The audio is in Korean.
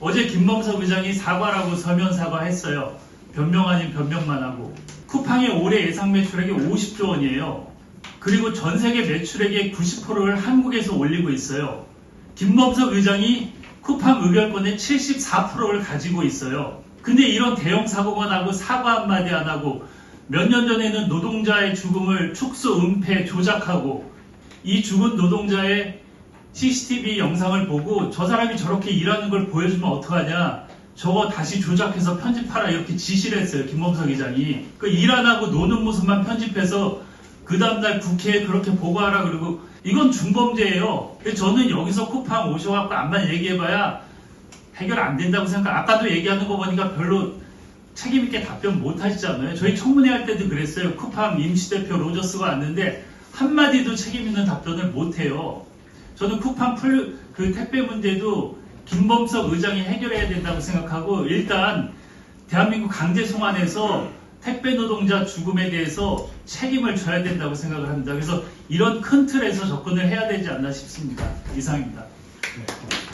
어제 김범석 의장이 사과라고 서면 사과했어요. 변명 아닌 변명만 하고. 쿠팡의 올해 예상 매출액이 50조 원이에요. 그리고 전 세계 매출액의 90%를 한국에서 올리고 있어요. 김범석 의장이 쿠팡 의결권의 74%를 가지고 있어요. 근데 이런 대형 사고가 나고 사과 한마디 안 하고 몇 년 전에는 노동자의 죽음을 축소, 은폐, 조작하고 이 죽은 노동자의 CCTV 영상을 보고 저 사람이 저렇게 일하는 걸 보여주면 어떡하냐. 저거 다시 조작해서 편집하라 이렇게 지시를 했어요. 김범석 의장이. 그 일 안 하고 노는 모습만 편집해서 그 다음날 국회에 그렇게 보고하라 그러고 이건 중범죄예요. 저는 여기서 쿠팡 오셔갖고 암만 얘기해봐야 해결 안 된다고 생각. 아까도 얘기하는 거 보니까 별로 책임 있게 답변 못 하시잖아요. 저희 청문회 할 때도 그랬어요. 쿠팡 임시대표 로저스가 왔는데 한마디도 책임 있는 답변을 못 해요. 저는 쿠팡 풀, 그 택배 문제도 김범석 의장이 해결해야 된다고 생각하고 일단 대한민국 강제 송환에서 택배 노동자 죽음에 대해서 책임을 져야 된다고 생각을 합니다. 그래서 이런 큰 틀에서 접근을 해야 되지 않나 싶습니다. 이상입니다. 네.